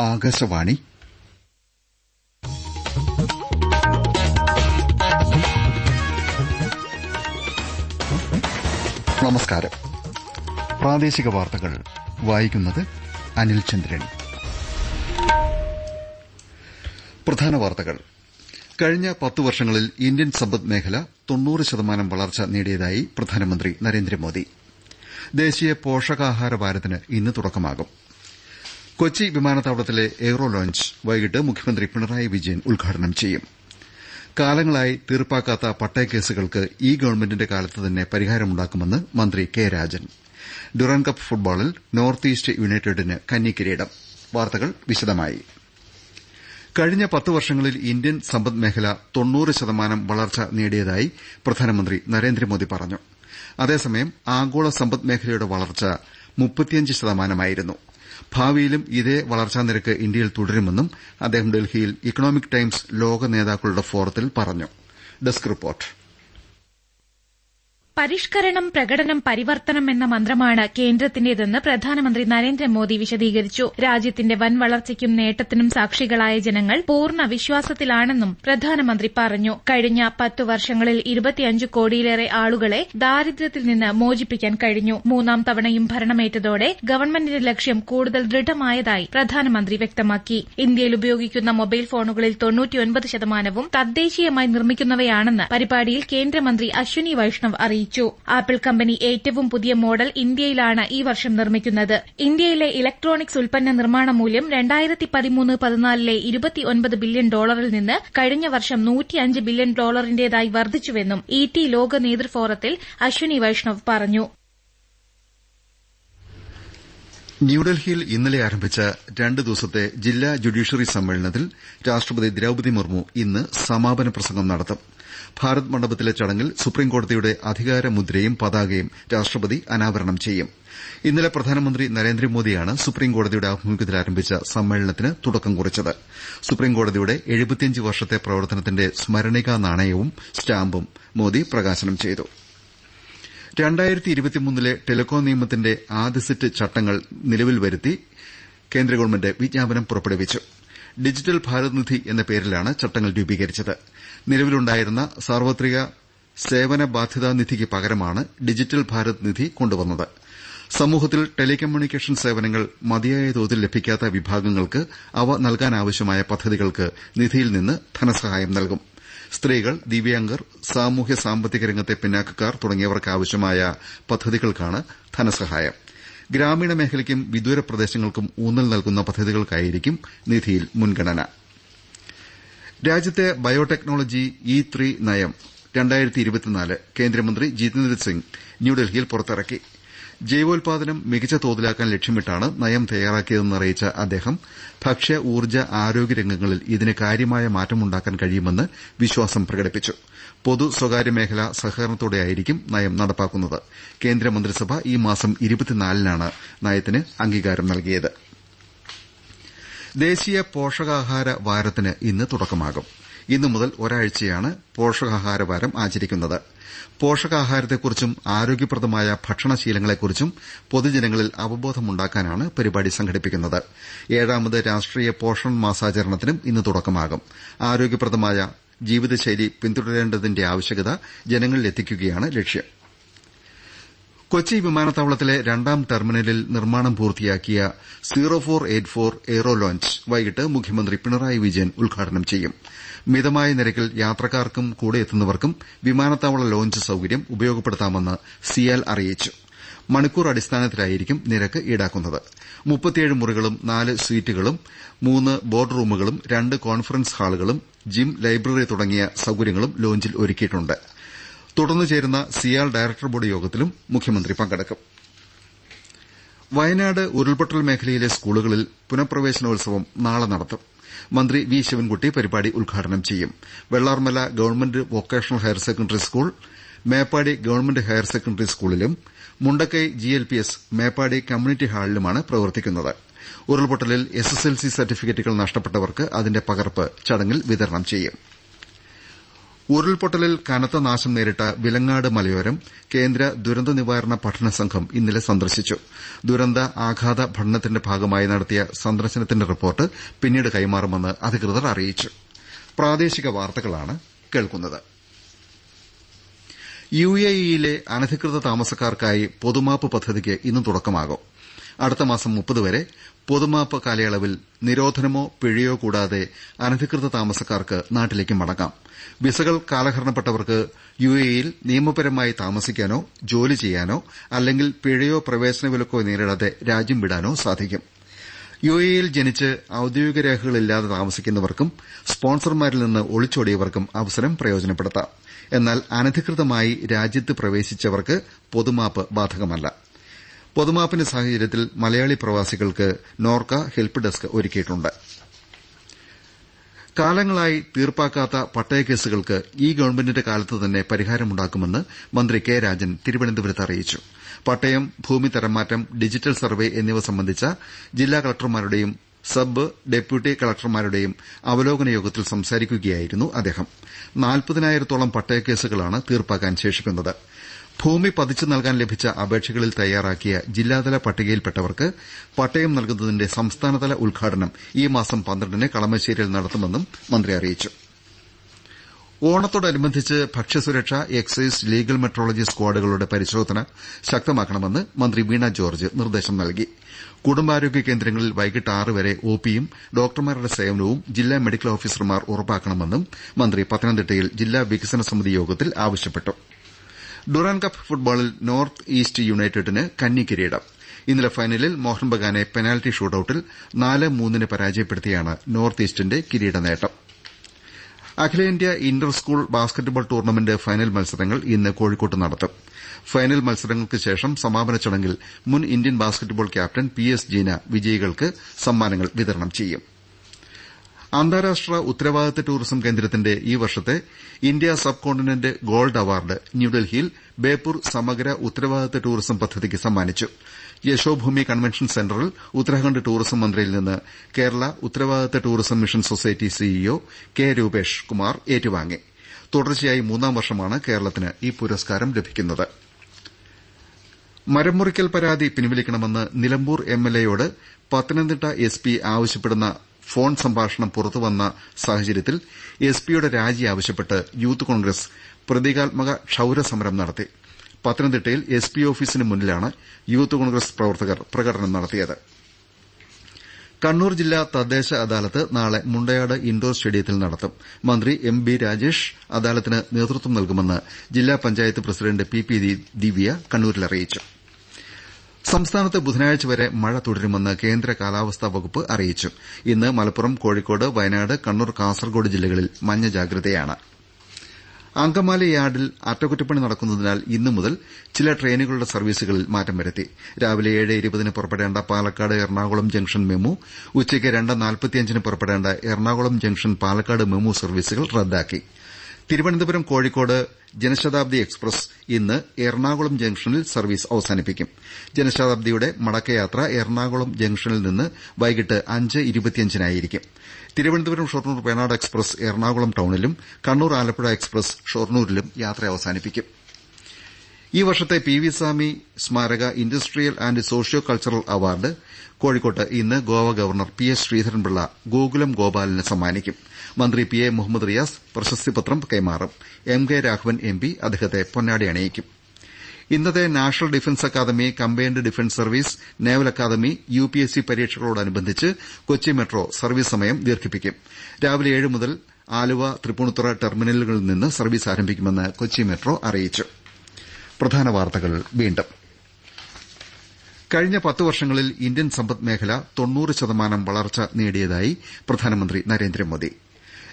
ആകാശവാണി. നമസ്കാരം. പ്രാദേശിക വാർത്തകൾ വായിക്കുന്നത് അനിൽ ചന്ദ്രൻ. പ്രധാന വാർത്തകൾ. കഴിഞ്ഞ പത്ത് വർഷങ്ങളിൽ ഇന്ത്യൻ സമ്പദ് മേഖല തൊണ്ണൂറ് ശതമാനം വളർച്ച നേടിയതായി പ്രധാനമന്ത്രി നരേന്ദ്രമോദി. ദേശീയ പോഷകാഹാര വാരത്തിന് ഇന്ന് തുടക്കമാകും. കൊച്ചി വിമാനത്താവളത്തിലെ എയ്റോ ലോഞ്ച് വൈകിട്ട് മുഖ്യമന്ത്രി പിണറായി വിജയൻ ഉദ്ഘാടനം ചെയ്യും. കാലങ്ങളായി തീർപ്പാക്കാത്ത പട്ടയക്കേസുകൾക്ക് ഈ ഗവൺമെന്റിന്റെ കാലത്ത് തന്നെ പരിഹാരമുണ്ടാക്കുമെന്ന് മന്ത്രി കെ രാജൻ. ഡ്യൂറന്റ് കപ്പ് ഫുട്ബോളിൽ നോർത്ത് ഈസ്റ്റ് യുണൈറ്റഡിന് കന്നി കിരീടം വാർത്തകൾ വിശദമായി. കഴിഞ്ഞ പത്ത് വർഷങ്ങളിൽ ഇന്ത്യൻ സമ്പദ് മേഖല തൊണ്ണൂറ് ശതമാനം വളർച്ച നേടിയതായി പ്രധാനമന്ത്രി നരേന്ദ്രമോദി പറഞ്ഞു. അതേസമയം ആഗോള സമ്പദ് മേഖലയുടെ വളർച്ച മുപ്പത്തിയഞ്ച് ശതമാനമായിരുന്നു. ഭാവിയിലും ഇതേ വളർച്ചാ നിരക്ക് ഇന്ത്യയിൽ തുടരുമെന്നും അദ്ദേഹം ഡൽഹിയിൽ ഇക്കണോമിക് ടൈംസ് ലോക നേതാക്കളുടെ ഫോറത്തിൽ പറഞ്ഞു. പരിഷ്കരണം പ്രകടനം പരിവർത്തനം എന്ന മന്ത്രമാണ് കേന്ദ്രത്തിന്റേതെന്ന് പ്രധാനമന്ത്രി നരേന്ദ്രമോദി വിശദീകരിച്ചു. രാജ്യത്തിന്റെ വൻ വളർച്ചയ്ക്കും നേട്ടത്തിനും സാക്ഷികളായ ജനങ്ങൾ പൂർണ വിശ്വാസത്തിലാണെന്നും പ്രധാനമന്ത്രി പറഞ്ഞു. കഴിഞ്ഞ പത്തു വർഷങ്ങളിൽ ഇരുപത്തിയഞ്ച് കോടിയിലേറെ ആളുകളെ ദാരിദ്ര്യത്തിൽ നിന്ന് മോചിപ്പിക്കാൻ കഴിഞ്ഞു. മൂന്നാം തവണയും ഭരണമേറ്റതോടെ ഗവൺമെന്റിന്റെ ലക്ഷ്യം കൂടുതൽ ദൃഢമായതായി പ്രധാനമന്ത്രി വ്യക്തമാക്കി. ഇന്ത്യയിൽ ഉപയോഗിക്കുന്ന മൊബൈൽ ഫോണുകളിൽ തൊണ്ണൂറ്റിയൊൻപത് ശതമാനവും തദ്ദേശീയമായി നിർമ്മിക്കുന്നവയാണെന്ന് പരിപാടിയിൽ കേന്ദ്രമന്ത്രി അശ്വിനി വൈഷ്ണവ് അറിയിച്ചു. ആപ്പിൾ കമ്പനി ഏറ്റവും പുതിയ മോഡൽ ഇന്ത്യയിലാണ് ഈ വർഷം നിർമ്മിക്കുന്നത്. ഇന്ത്യയിലെ ഇലക്ട്രോണിക്സ് ഉൽപ്പന്ന നിർമ്മാണ മൂല്യം രണ്ടായിരത്തി പതിമൂന്ന് പതിനാലിലെ ഇരുപത്തിയൊൻപത് ബില്യൺ ഡോളറിൽ നിന്ന് കഴിഞ്ഞ വർഷം നൂറ്റിയഞ്ച് ബില്യൺ ഡോളറിന്റേതായി വർദ്ധിച്ചുവെന്നും ഇ ടി ലോക നേതൃഫോറത്തിൽ അശ്വിനി വൈഷ്ണവ് പറഞ്ഞു. ന്യൂഡൽഹിയിൽ ഇന്നലെ ആരംഭിച്ച രണ്ട് ദിവസത്തെ ജില്ലാ ജുഡീഷ്യറി സമ്മേളനത്തിൽ രാഷ്ട്രപതി ദ്രൌപതി മുർമു ഇന്ന് സമാപന പ്രസംഗം നടത്തും. ഭാരത് മണ്ഡപത്തിലെ ചടങ്ങിൽ സുപ്രീംകോടതിയുടെ അധികാരമുദ്രയും പതാകയും രാഷ്ട്രപതി അനാവരണം ചെയ്യും. ഇന്നലെ പ്രധാനമന്ത്രി നരേന്ദ്രമോദിയാണ് സുപ്രീംകോടതിയുടെ ആഭിമുഖ്യത്തിൽ ആരംഭിച്ച സമ്മേളനത്തിന് തുടക്കം കുറിച്ചത്. സുപ്രീംകോടതിയുടെ എഴുപത്തിയഞ്ച് വർഷത്തെ പ്രവർത്തനത്തിന്റെ സ്മരണികാ നാണയവും സ്റ്റാമ്പും മോദി പ്രകാശനം ചെയ്തു. ലെ ടെലികോം നിയമത്തിന്റെ ആദ്യ സെറ്റ് ചട്ടങ്ങൾ നിലവിൽ വരുത്തി കേന്ദ്ര ഗവൺമെന്റ് വിജ്ഞാപനം പുറപ്പെടുവിച്ചു. ഡിജിറ്റൽ ഭാരത് നിധി എന്ന പേരിലാണ് ചട്ടങ്ങൾ രൂപീകരിച്ചത്. നിലവിലുണ്ടായിരുന്ന സാർവത്രിക സേവന ബാധ്യതാ നിധിക്ക് പകരമാണ് ഡിജിറ്റൽ ഭാരത് നിധി കൊണ്ടുവന്നത്. സമൂഹത്തിൽ ടെലികമ്മ്യൂണിക്കേഷൻ സേവനങ്ങൾ മതിയായ തോതിൽ ലഭിക്കാത്ത വിഭാഗങ്ങൾക്ക് അവ നൽകാനാവശ്യമായ പദ്ധതികൾക്ക് നിധിയിൽ നിന്ന് ധനസഹായം നൽകും. സ്ത്രീകൾ ദിവ്യാംഗർ സാമൂഹ്യ സാമ്പത്തിക രംഗത്തെ പിന്നാക്കക്കാർ തുടങ്ങിയവർക്കാവശ്യമായ പദ്ധതികൾക്കാണ് ധനസഹായം. ഗ്രാമീണ മേഖലയ്ക്കും വിദൂര പ്രദേശങ്ങൾക്കും ഊന്നൽ നൽകുന്ന പദ്ധതികൾക്കായിരിക്കും നിധിയിൽ മുൻഗണന. രാജ്യത്തെ ബയോടെക്നോളജി ഇ ത്രീ നയം കേന്ദ്രമന്ത്രി ജിതേന്ദ്ര സിംഗ് ന്യൂഡൽഹിയിൽ പുറത്തിറക്കി. ജൈവോൽപാദനം മികച്ച തോതിലാക്കാൻ ലക്ഷ്യമിട്ടാണ് നയം തയ്യാറാക്കിയതെന്ന് അറിയിച്ച അദ്ദേഹം ഭക്ഷ്യ ഊർജ ആരോഗ്യ രംഗങ്ങളിൽ ഇതിന് കാര്യമായ മാറ്റമുണ്ടാക്കാൻ കഴിയുമെന്ന് വിശ്വാസം പ്രകടിപ്പിച്ചു. പൊതു സ്വകാര്യ മേഖലാ സഹകരണത്തോടെയായിരിക്കും നയം നടപ്പാക്കുന്നത്. കേന്ദ്രമന്ത്രിസഭ ഈ മാസം നാണ് നയത്തിന് അംഗീകാരം നൽകിയത്. ദേശീയ പോഷകാഹാര വാരത്തിന് ഇന്ന് തുടക്കമാകും. ഇന്നു മുതൽ ഒരാഴ്ചയാണ് പോഷകാഹാര വാരം ആചരിക്കുന്നത്. പോഷകാഹാരത്തെക്കുറിച്ചും ആരോഗ്യപ്രദമായ ഭക്ഷണശീലങ്ങളെക്കുറിച്ചും പൊതുജനങ്ങളിൽ അവബോധമുണ്ടാക്കാനാണ് പരിപാടി സംഘടിപ്പിക്കുന്നത്. ഏഴാമത് രാഷ്ട്രീയ പോഷൺ മാസാചരണത്തിനും ഇന്ന് തുടക്കമാകും. ആരോഗ്യപ്രദമായ ജീവിതശൈലി പിന്തുടരേണ്ടതിന്റെ ആവശ്യകത ജനങ്ങളിലെത്തിക്കുകയാണ് ലക്ഷ്യം. കൊച്ചി വിമാനത്താവളത്തിലെ രണ്ടാം ടെർമിനലിൽ നിർമ്മാണം പൂർത്തിയാക്കിയ zero four eight four aero lounge വൈകിട്ട് മുഖ്യമന്ത്രി പിണറായി വിജയൻ ഉദ്ഘാടനം ചെയ്യും. മിതമായ നിരക്കിൽ യാത്രക്കാർക്കും കൂടെ എത്തുന്നവർക്കും വിമാനത്താവള ലോഞ്ച് സൌകര്യം ഉപയോഗപ്പെടുത്താമെന്ന് സിയാൽ അറിയിച്ചു. മണിക്കൂർ അടിസ്ഥാനത്തിലായിരിക്കും നിരക്ക് ഈടാക്കുന്നത്. മുറികളും നാല് സ്വീറ്റുകളും മൂന്ന് ബോർഡ് റൂമുകളും രണ്ട് കോൺഫറൻസ് ഹാളുകളും ജിം ലൈബ്രറി തുടങ്ങിയ സൌകര്യങ്ങളും ലോഞ്ചിൽ ഒരുക്കിയിട്ടുണ്ട്. തുടർന്ന് ചേരുന്ന സിയാൽ ഡയറക്ടർ ബോർഡ് യോഗത്തിലും മുഖ്യമന്ത്രി പങ്കെടുക്കും. വയനാട് ഉരുൾപൊട്ടൽ മേഖലയിലെ സ്കൂളുകളിൽ പുനഃപ്രവേശനോത്സവം നാളെ നടത്തും. മന്ത്രി വി. ശിവൻകുട്ടി പരിപാടി ഉദ്ഘാടനം ചെയ്യും. Vellarmala government vocational higher secondary school Meppadi government higher secondary സ്കൂളിലും മുണ്ടക്കൈ ജിഎൽപിഎസ് മേപ്പാടി കമ്മ്യൂണിറ്റി ഹാളിലുമാണ് പ്രവർത്തിക്കുന്നത്. ഉരുൾപൊട്ടലിൽ എസ്എസ്എൽസി സർട്ടിഫിക്കറ്റുകൾ നഷ്ടപ്പെട്ടവർക്ക് അതിന്റെ പകർപ്പ് ചടങ്ങിൽ വിതരണം ചെയ്യും. ഉരുൾപൊട്ടലിൽ കനത്ത നാശം നേരിട്ട വിലങ്ങാട് മലയോരം കേന്ദ്ര ദുരന്ത നിവാരണ പഠന സംഘം ഇന്നലെ സന്ദർശിച്ചു. ദുരന്ത ആഘാത പഠനത്തിന്റെ ഭാഗമായി നടത്തിയ സന്ദർശനത്തിന്റെ റിപ്പോർട്ട് പിന്നീട് കൈമാറുമെന്ന് അധികൃതർ അറിയിച്ചു. പ്രാദേശിക വാർത്തകളാണ് കേൾക്കുന്നത്. യു എ ഇയിലെ അനധികൃത താമസക്കാർക്കായി പൊതുമാപ്പ് പദ്ധതിക്ക് ഇന്ന് തുടക്കമാകും. അടുത്ത മാസം മുപ്പത് വരെ പൊതുമാപ്പ് കാലയളവിൽ നിരോധനമോ പിഴയോ കൂടാതെ അനധികൃത താമസക്കാർക്ക് നാട്ടിലേക്ക് മടങ്ങാം. വിസകൾ കാലഹരണപ്പെട്ടവർക്ക് യു എ യിൽ നിയമപരമായി താമസിക്കാനോ ജോലി ചെയ്യാനോ അല്ലെങ്കിൽ പിഴയോ പ്രവേശന വിലക്കോ നേരിടാതെ രാജ്യം വിടാനോ സാധിക്കും. യു എ യിൽ ജനിച്ച് ഔദ്യോഗിക രേഖകളില്ലാതെ താമസിക്കുന്നവർക്കും സ്പോൺസർമാരിൽ നിന്ന് ഒളിച്ചോടിയവർക്കും അവസരം പ്രയോജനപ്പെടുത്താം. എന്നാൽ അനധികൃതമായി രാജ്യത്ത് പ്രവേശിച്ചവർക്ക് പൊതുമാപ്പ് ബാധകമല്ല. പൊതുമാപ്പിന്റെ സാഹചര്യത്തിൽ മലയാളി പ്രവാസികൾക്ക് നോർക്ക ഹെൽപ്പ് ഡെസ്ക് ഒരുക്കിയിട്ടുണ്ട്. കാലങ്ങളായി തീർപ്പാക്കാത്ത പട്ടയക്കേസുകൾക്ക് ഈ ഗവൺമെന്റിന്റെ കാലത്ത് തന്നെ പരിഹാരമുണ്ടാക്കുമെന്ന് മന്ത്രി കെ രാജൻ തിരുവനന്തപുരത്ത് അറിയിച്ചു. പട്ടയം ഭൂമി തരംമാറ്റം ഡിജിറ്റൽ സർവേ എന്നിവ സംബന്ധിച്ച ജില്ലാ കളക്ടർമാരുടെയും സബ് ഡെപ്യൂട്ടി കളക്ടർമാരുടെയും അവലോകന യോഗത്തിൽ സംസാരിക്കുകയായിരുന്നു അദ്ദേഹം. നാൽപ്പതിനായിരത്തോളം പട്ടയക്കേസുകളാണ് തീർപ്പാക്കാൻ ശേഷിക്കുന്നത്. ഭൂമി പതിച്ചു നൽകാൻ ലഭിച്ച അപേക്ഷകളിൽ തയ്യാറാക്കിയ ജില്ലാതല പട്ടികയിൽപ്പെട്ടവർക്ക് പട്ടയം നൽകുന്നതിന്റെ സംസ്ഥാനതല ഉദ്ഘാടനം ഈ മാസം പന്ത്രണ്ടിന് കളമശ്ശേരിയിൽ നടത്തുമെന്നും മന്ത്രി അറിയിച്ചു. ഓണത്തോടനുബന്ധിച്ച് ഭക്ഷ്യസുരക്ഷ എക്സൈസ് ലീഗൽ മെട്രോളജി സ്കാഡുകളുടെ പരിശോധന ശക്തമാക്കണമെന്ന് മന്ത്രി വീണ ജോർജ് നിർദ്ദേശം നൽകി. കുടുംബാരോഗ്യ കേന്ദ്രങ്ങളിൽ വൈകിട്ട് ആറ് വരെ ഒപിയും ഡോക്ടർമാരുടെ സേവനവും ജില്ലാ മെഡിക്കൽ ഓഫീസർമാർ ഉറപ്പാക്കണമെന്നും മന്ത്രി പത്തനംതിട്ടയിൽ ജില്ലാ വികസന സമിതി യോഗത്തിൽ ആവശ്യപ്പെട്ടു. ഡുറാൻ കപ്പ് ഫുട്ബോളിൽ നോർത്ത് ഈസ്റ്റ് യുണൈറ്റഡിന് കന്നി കിരീടം. ഇന്നലെ ഫൈനലിൽ മോഹൻ ബഗാനെ പെനാൽറ്റി ഷൂട്ടൌട്ടിൽ നാല് മൂന്നിന് പരാജയപ്പെടുത്തിയാണ് നോർത്ത് ഈസ്റ്റിന്റെ കിരീട നേട്ടം. അഖിലേന്ത്യാ inter school basketball tournament final മത്സരങ്ങൾ ഇന്ന് കോഴിക്കോട്ട് നടത്തും. ഫൈനൽ മത്സരങ്ങൾക്ക് ശേഷം സമാപന ചടങ്ങിൽ മുൻ Indian basketball captain P S Jeena വിജയികൾക്ക് സമ്മാനങ്ങൾ വിതരണം ചെയ്യും. അന്താരാഷ്ട്ര ഉത്തരവാദിത്വ ടൂറിസം കേന്ദ്രത്തിന്റെ ഈ വർഷത്തെ India subcontinent gold award ന്യൂഡൽഹിയിൽ ബേപ്പൂർ സമഗ്ര ഉത്തരവാദിത്വ ടൂറിസം പദ്ധതിക്ക് സമ്മാനിച്ചു. യശോഭൂമി കൺവെൻഷൻ സെന്ററിൽ ഉത്തരാഖണ്ഡ് ടൂറിസം മന്ത്രിയിൽ നിന്ന് കേരള ഉത്തരവാദിത്വ tourism mission society CEO K Rupesh Kumar ഏറ്റുവാങ്ങി. തുടർച്ചയായി മൂന്നാം വർഷമാണ് കേരളത്തിന് ഈ പുരസ്കാരം ലഭിക്കുന്നത്. മരം മുറിക്കൽ പരാതി പിൻവലിക്കണമെന്ന് നിലമ്പൂർ എംഎൽഎയോട് പത്തനംതിട്ട എസ്പി ആവശ്യപ്പെടുന്ന ഫോൺ സംഭാഷണം പുറത്തുവന്ന സാഹചര്യത്തിൽ എസ്പിയുടെ രാജി ആവശ്യപ്പെട്ട് യൂത്ത് കോൺഗ്രസ് പ്രതീകാത്മക ക്ഷൌരസമരം നടത്തി. പത്തനംതിട്ടയിൽ എസ്പി ഓഫീസിന് മുന്നിലാണ് യൂത്ത് കോൺഗ്രസ് പ്രവർത്തകർ പ്രകടനം നടത്തിയത്. കണ്ണൂർ ജില്ലാ തദ്ദേശ അദാലത്ത് നാളെ മുണ്ടയാട് ഇൻഡോർ സ്റ്റേഡിയത്തിൽ നടത്തും. മന്ത്രി എം ബി രാജേഷ് അദാലത്തിന് നേതൃത്വം നൽകുമെന്ന് ജില്ലാ panchayat president P P Divya കണ്ണൂരിൽ അറിയിച്ചു. സംസ്ഥാനത്ത് ബുധനാഴ്ച വരെ മഴ തുടരുമെന്ന് കേന്ദ്ര കാലാവസ്ഥാ വകുപ്പ് അറിയിച്ചു. ഇന്ന് മലപ്പുറം കോഴിക്കോട് വയനാട് കണ്ണൂർ കാസർകോട് ജില്ലകളിൽ മഞ്ഞ ജാഗ്രതയാണ്. അങ്കമാലി യാർഡിൽ അറ്റകുറ്റപ്പണി നടക്കുന്നതിനാൽ ഇന്നു മുതൽ ചില ട്രെയിനുകളുടെ സർവീസുകളിൽ മാറ്റം വരുത്തി. രാവിലെ ഏഴ് ഇരുപതിന് പുറപ്പെടേണ്ട പാലക്കാട് എറണാകുളം ജംഗ്ഷൻ മെമു ഉച്ചയ്ക്ക് രണ്ട് നാൽപ്പത്തിയഞ്ചിന് പുറപ്പെടേണ്ട എറണാകുളം ജംഗ്ഷൻ പാലക്കാട് മെമു സർവീസുകൾ റദ്ദാക്കി. തിരുവനന്തപുരം കോഴിക്കോട് ജനശതാബ്ദി എക്സ്പ്രസ് ഇന്ന് എറണാകുളം ജംഗ്ഷനിൽ സർവീസ് അവസാനിപ്പിക്കും. ജനശതാബ്ദിയുടെ മടക്കയാത്ര എറണാകുളം ജംഗ്ഷനിൽ നിന്ന് വൈകിട്ട് അഞ്ച് ഇരുപത്തിയഞ്ചിനായിരിക്കും. തിരുവനന്തപുരം ഷൊർണൂർ വേണാട് എക്സ്പ്രസ് എറണാകുളം ടൌണിലും കണ്ണൂർ ആലപ്പുഴ എക്സ്പ്രസ് ഷൊർണൂരിലും യാത്ര അവസാനിപ്പിക്കും. ഈ വർഷത്തെ പി വി സ്വാമി സ്മാരക industrial and socio cultural award കോഴിക്കോട്ട് ഇന്ന് Goa governor P S Sreedharan Pillai Gokulam ഗോപാലിന് സമ്മാനിക്കും. മന്ത്രി പി എ മുഹമ്മദ് റിയാസ് പ്രശസ്തിപത്രം കൈമാറും. M K Raghavan M P അദ്ദേഹത്തെ പൊന്നാടി അണിയിക്കും. ഇന്നത്തെ national defence academy combined defence service naval academy U P S C പരീക്ഷകളോടനുബന്ധിച്ച് Kochi metro service സമയം ദീർഘിപ്പിക്കും. രാവിലെ ഏഴ് മുതൽ ആലുവ തൃപ്പൂണിത്തുറ ടെർമിനലുകളിൽ നിന്ന് സർവീസ് ആരംഭിക്കുമെന്ന് കൊച്ചി മെട്രോ അറിയിച്ചു. പ്രധാന വാർത്തകൾ വീണ്ടും. കഴിഞ്ഞ പത്ത് വർഷങ്ങളിൽ ഇന്ത്യൻ സമ്പദ് മേഖല തൊണ്ണൂറ് ശതമാനം വളർച്ച നേടിയതായി പ്രധാനമന്ത്രി നരേന്ദ്രമോദി.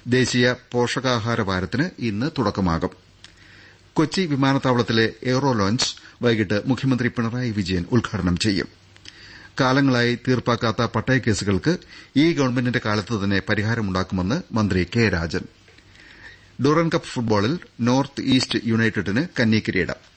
ദേശീയ പോഷകാഹാര വാരത്തിന് ഇന്ന് തുടക്കമാകും. കൊച്ചി വിമാനത്താവളത്തിലെ എയ്റോ ലോഞ്ച് വൈകിട്ട് മുഖ്യമന്ത്രി പിണറായി വിജയൻ ഉദ്ഘാടനം ചെയ്യും. കാലങ്ങളായി തീർപ്പാക്കാത്ത പട്ടയ കേസുകൾക്ക് ഈ ഗവൺമെന്റിന്റെ കാലത്ത് തന്നെ പരിഹാരമുണ്ടാക്കുമെന്ന് മന്ത്രി കെ രാജൻ. ഡൂറൻ കപ്പ് ഫുട്ബോളിൽ നോർത്ത് ഈസ്റ്റ് യുണൈറ്റഡിന് കന്നി കിരീടം.